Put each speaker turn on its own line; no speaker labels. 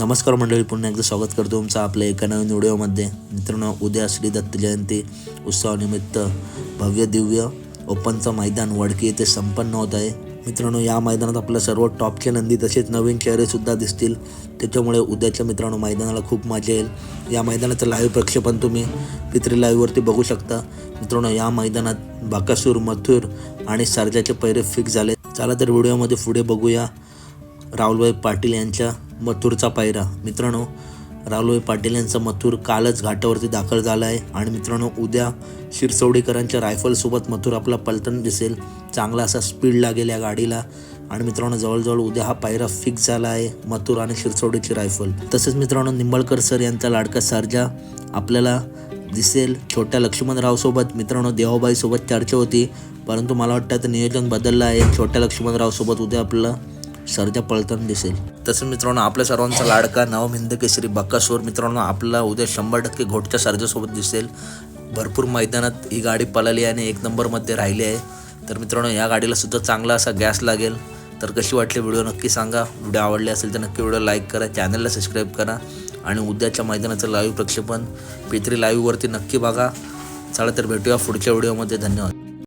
नमस्कार मंडळी पुन्हा एकदा स्वागत करतो तुमचं आपल्या एका नवीन व्हिडिओमध्ये. मित्रांनो उद्या श्री दत्त जयंती. उत्सवानिमित्त भव्य दिव्य ओपनचं मैदान वडकी येथे संपन्न होत आहे. मित्रांनो या मैदानात आपल्या सर्व टॉपचे नंदी तसेच नवीन चेहरेसुद्धा दिसतील. त्याच्यामुळे उद्याच्या मित्रांनो मैदानाला खूप मजा येईल. या मैदानाचं लाईव्ह प्रक्षेपण तुम्ही पित्री लाईव्हवरती बघू शकता. मित्रांनो या मैदानात बाकासूर मथुर आणि सर्जाचे पैरे फिक्स झाले चला तर व्हिडिओमध्ये पुढे बघूया. राहुलभाई पाटील यांच्या मथुरचा पायरा. मित्रांनो रालोई पाटील यांचा मथुर कालच घाटावरती दाखल झाला आहे आणि मित्रांनो उद्या शिरसवडीकरांच्या रायफलसोबत मथुर आपला पलटण दिसेल. चांगला असा स्पीड लागेल या गाडीला. आणि मित्रांनो जवळजवळ उद्या हा पायरा फिक्स झाला आहे मथुर आणि शिरसवडीची रायफल. तसेच मित्रांनो निंबाळकर सर यांचा लाडका सारजा आपल्याला दिसेल. छोट्या लक्ष्मणरावसोबत मित्रांनो देवाबाईसोबत चर्चा होती. परंतु मला वाटतं आता नियोजन बदललं आहे. छोट्या लक्ष्मणरावसोबत उद्या आपलं सरजा पळताना दिसेल. तसं मित्रांनो आपल्या सर्वांचा लाडका नवमिंद केसरी बक्कासूर. मित्रांनो आपला उद्या शंभर टक्के घोटच्या सर्जासोबत दिसेल. भरपूर मैदानात ही गाडी पळाली आणि एक नंबरमध्ये राहिली आहे. तर मित्रांनो या गाडीला सुद्धा चांगला असा गॅस लागेल. तर कशी वाटली व्हिडिओ नक्की सांगा. व्हिडिओ आवडले असेल तर नक्की व्हिडिओ लाईक करा चॅनलला सबस्क्राईब करा आणि उद्याच्या मैदानाचं लाईव्ह प्रक्षेपण पित्री लाईव्हवरती नक्की बघा. चला तर भेटूया पुढच्या व्हिडिओमध्ये. धन्यवाद.